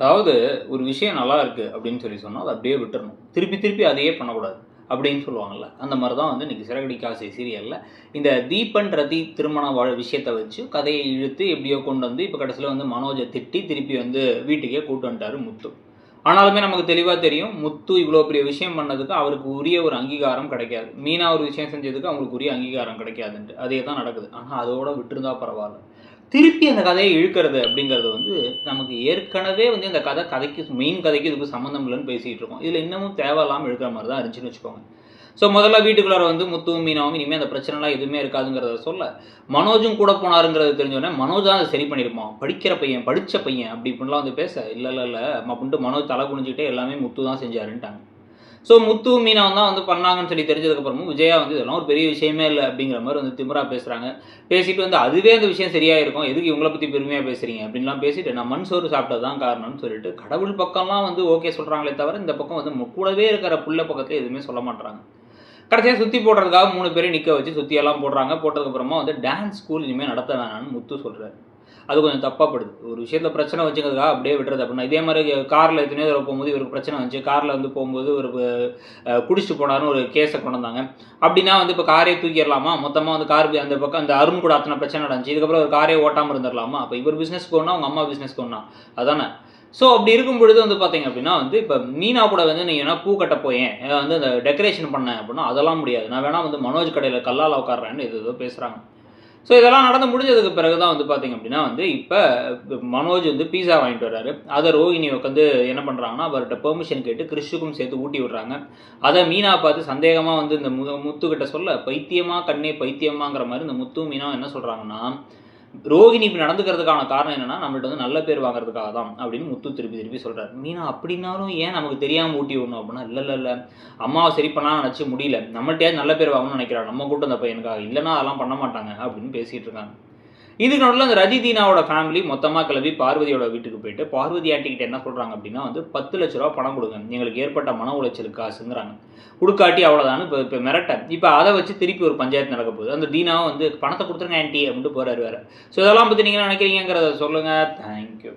அதாவது ஒரு விஷயம் நல்லா இருக்குது அப்படின்னு சொல்லி சொன்னால் அதை அப்படியே விட்டுறணும். திருப்பி திருப்பி அதையே பண்ணக்கூடாது அப்படின்னு சொல்லுவாங்கள்ல அந்த மாதிரி தான் வந்து இன்றைக்கி சிறகடி காசை சீரியலில் இந்த தீபன் ரதி திருமண வாழ் விஷயத்தை வச்சு கதையை இழுத்து எப்படியோ கொண்டு வந்து இப்போ கடைசியில் வந்து மனோஜை திட்டி திருப்பி வந்து வீட்டுக்கே கூட்டு வந்துட்டாரு முத்து. ஆனாலுமே நமக்கு தெளிவாக தெரியும் முத்து இவ்வளோ பெரிய விஷயம் பண்ணதுக்கு அவருக்கு உரிய ஒரு அங்கீகாரம் கிடைக்காது. மீனா ஒரு விஷயம் செஞ்சதுக்கு அவங்களுக்கு உரிய அங்கீகாரம் கிடைக்காதுன்ட்டு. அதே தான் நடக்குது. ஆனால் அதோட விட்டுருந்தா பரவாயில்ல. திருப்பி அந்த கதையை இழுக்கிறது அப்படிங்கிறது வந்து நமக்கு ஏற்கனவே வந்து இந்த கதை கதைக்கு மெயின் கதைக்கு இதுக்கு சம்மந்தம் இல்லைன்னு பேசிகிட்டு இருக்கோம். இதில் இன்னமும் தேவையில்லாமல் இழுக்கிற மாதிரி தான் இருந்துச்சுன்னு வச்சுக்கோங்க. ஸோ முதல்ல வீட்டுக்குள்ளார வந்து முத்துவும் மீனாவும் இனிமேல் அந்த பிரச்சனைலாம் எதுவுமே இருக்காதுங்கிறத சொல்ல மனோஜும் கூட போனாருங்கிறது தெரிஞ்சோடனே மனோஜ் தான் அதை சரி பண்ணியிருப்பான். படிக்கிற பையன் படித்த பையன் அப்படி இப்படிலாம் வந்து பேச இல்லை இல்லை இல்லை அப்படின்ட்டு மனோஜ் தலை குனிஞ்சிக்கிட்டே எல்லாமே முத்து தான் செஞ்சாருன்ட்டாங்க. ஸோ முத்து மீனவன் தான் வந்து பண்ணாங்கன்னு சொல்லி தெரிஞ்சதுக்கப்புறமும் விஜயா வந்து இதெல்லாம் ஒரு பெரிய விஷயமே இல்லை அப்படிங்கிற மாதிரி வந்து திமிரா பேசுகிறாங்க பேசிட்டு வந்து அதுவே அந்த விஷயம் சரியாக இருக்கும் எதுக்கு இவங்களை பற்றி பெருமையாக பேசுகிறீங்க அப்படின்லாம் பேசிட்டு நான் மண் சோறு சாப்பிட்டது தான் காரணம்னு சொல்லிட்டு கடவுள் பக்கம்லாம் வந்து ஓகே சொல்கிறாங்களே தவிர இந்த பக்கம் வந்து கூடவே இருக்கிற புள்ள பக்கத்தில் எதுவுமே சொல்ல மாட்றாங்க. கடைசியாக சுற்றி போடுறதுக்காக மூணு பேரையும் நிற்க வச்சு சுற்றியெல்லாம் போடுறாங்க. போட்டதுக்கப்புறமா வந்து டான்ஸ் ஸ்கூல் இனிமேல் நடத்த வேணாம்னு முத்து சொல்கிறாரு அது கொஞ்சம் தப்பாப்படுது ஒரு விஷயத்தில் பிரச்சனை வச்சுக்கிறதுக்காக அப்படியே விடுறது அப்படின்னா இதே மாதிரி காரில் எத்தனையோ தடவை போகும்போது இவருக்கு பிரச்சனை வந்துச்சு. காரில் வந்து போகும்போது ஒரு குடிச்சிட்டு போனாருன்னு ஒரு கேஸை கொண்டு வந்தாங்க அப்படின்னா வந்து இப்போ காரே தூக்கிடலாமா? மொத்தமாக வந்து கார் அந்த பக்கம் அந்த அருண் கூட அத்தனை பிரச்சனை நடந்துச்சு. இதுக்கப்புறம் ஒரு காரே ஓட்டாமல் இருந்துடலாமா? அப்போ இவர் பிஸ்னஸ் ஒன்றா அவங்க அம்மா பிஸ்னஸ் ஒன்றா அதானே? ஸோ அப்படி இருக்கும் பொழுது வந்து பார்த்தீங்க அப்படின்னா வந்து இப்போ மீனா கூட வந்து நீங்கள் வேணா பூ கட்ட போயேன்? வந்து அந்த டெக்கரேஷன் பண்ணேன் அப்படின்னா அதெல்லாம் முடியாது. நான் வேணால் வந்து மனோஜ் கடையில் கல்லால் உட்காடுறேன்னு இது ஏதோ பேசுகிறாங்க ஸோ இதெல்லாம் நடந்து முடிஞ்சதுக்கு பிறகு தான் வந்து பார்த்தீங்க அப்படின்னா வந்து இப்போ மனோஜ் வந்து பீஸா வாங்கிட்டு வர்றாரு. அதை ரோஹிணி உட்காந்து என்ன பண்ணுறாங்கன்னா அவர்கிட்ட பெர்மிஷன் கேட்டு கிறிஷுக்கும் சேர்த்து ஊட்டி விடுறாங்க. அதை மீனா பார்த்து சந்தேகமாக வந்து இந்த மு முத்துக்கிட்ட சொல்ல பைத்தியமாக கண்ணே பைத்தியமாங்கிற மாதிரி இந்த முத்து மீனா என்ன சொல்கிறாங்கன்னா ரோகிணி இப்படி நடந்துக்கிறதுக்கான காரணம் என்னன்னா நம்மள்ட்ட வந்து நல்ல பேர் வாங்குறதுக்காக தான் அப்படின்னு முத்து திருப்பி திருப்பி சொல்றாரு. மீனா அப்படின்னாலும் ஏன் நமக்கு தெரியாம ஊட்டி விடணும் அப்படின்னா இல்லை இல்லை இல்லை. அம்மாவை சரி பண்ணலாம் நினச்சி முடியல. நம்மள்ட்டயாவது நல்ல பேர் வாங்கணும்னு நினைக்கிறாங்க. நம்ம கூட்டம் அந்த பையனுக்காக. இல்லைன்னா அதெல்லாம் பண்ண மாட்டாங்க அப்படின்னு பேசிட்டு இருக்காங்க. இதுக்கு நடுவில் அந்த ரஜி தீனாவோட ஃபேமிலி மொத்தமாக கிளம்பி பார்வதியோட வீட்டுக்கு போயிட்டு பார்வதி ஆண்டிக்கிட்ட என்ன சொல்கிறாங்க அப்படின்னா வந்து பத்து லட்ச ரூபா பணம் கொடுங்க. எங்களுக்கு ஏற்பட்ட மன உளைச்சல் காசுங்கிறாங்க. கொடுக்காட்டி அவ்வளோதான்னு இப்போ இப்போ மிரட்ட இப்போ அதை வச்சு திருப்பி ஒரு பஞ்சாயத்து நடக்க போகுது. அந்த தீனாவும் வந்து பணத்தை கொடுத்துருங்க ஆண்டி அப்படின்ட்டு போகிறாரு வேறு. ஸோ இதெல்லாம் பற்றி நீங்கள் நினைக்கிறீங்கிறத சொல்லுங்கள் தேங்க்யூ